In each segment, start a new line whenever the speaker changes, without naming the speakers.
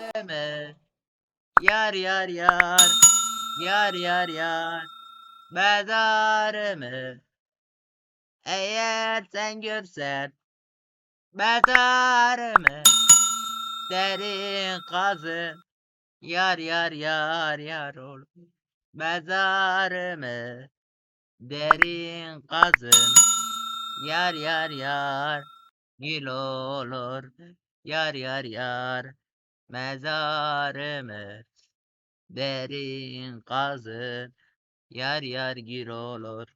Mezarımı Yar yar yar. Yar yar yar. Mezarımı Eğer sen görsen Mezarımı Derin kazın. Yar yar yar yar ol. Mezarımı Derin kazın. Yar yar yar. Gül olur. Yar yar yar Mezarımı Derin kazın Yar yar gir olur.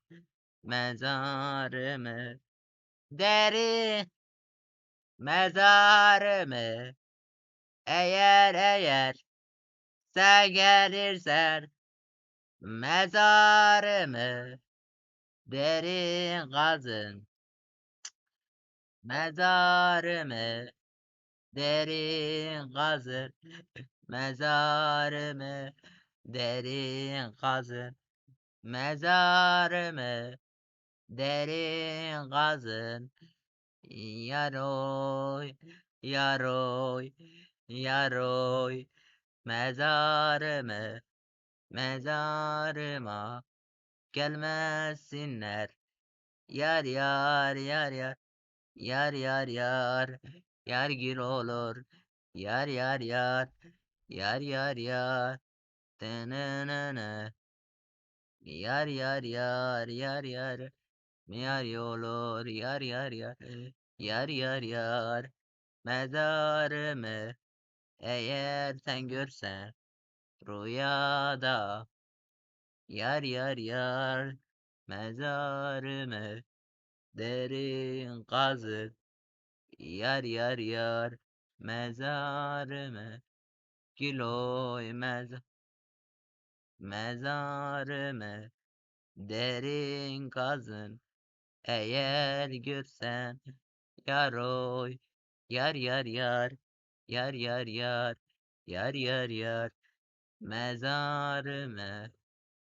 Mezarımı Derin Mezarımı Eğer eğer Sen gelirsen Mezarımı Derin kazın. Mezarımı Derin kazın Mezarımı Derin kazın Mezarımı Derin kazın Yaroy Yaroy Yaroy. Mezarımı Mezarıma Gelmesinler. Yar yar yar yar Yar yar yar Yar gir olur Yar yar yar Yar yar yar Tınınını Yar yar yar yar yar Yar olur yar yar yar Yar yar yar Mezarımı Eğer sen görsen Rüyada. Yar yar yar Mezarımı Derin kazık Yar yar yar Mezarımı Kiloy mezar Mezarımı Derin kazın Eğer görsen Yaroy Yar yar yar Yar yar yar Yar yar yar Mezarımı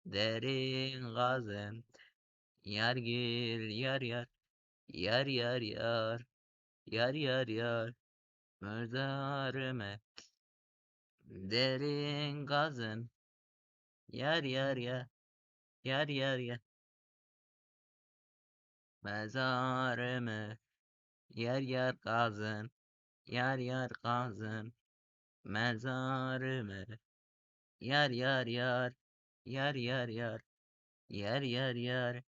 Derin kazın Yar gir yar yar Yar yar yar Yar yar yar Mezarımı Derin kazın Yar yar yar Yar yar yar Mezarımı Yar yar kazın Yar yar kazın Mezarımı Yar yar yar Yar yar yar Yar yar yar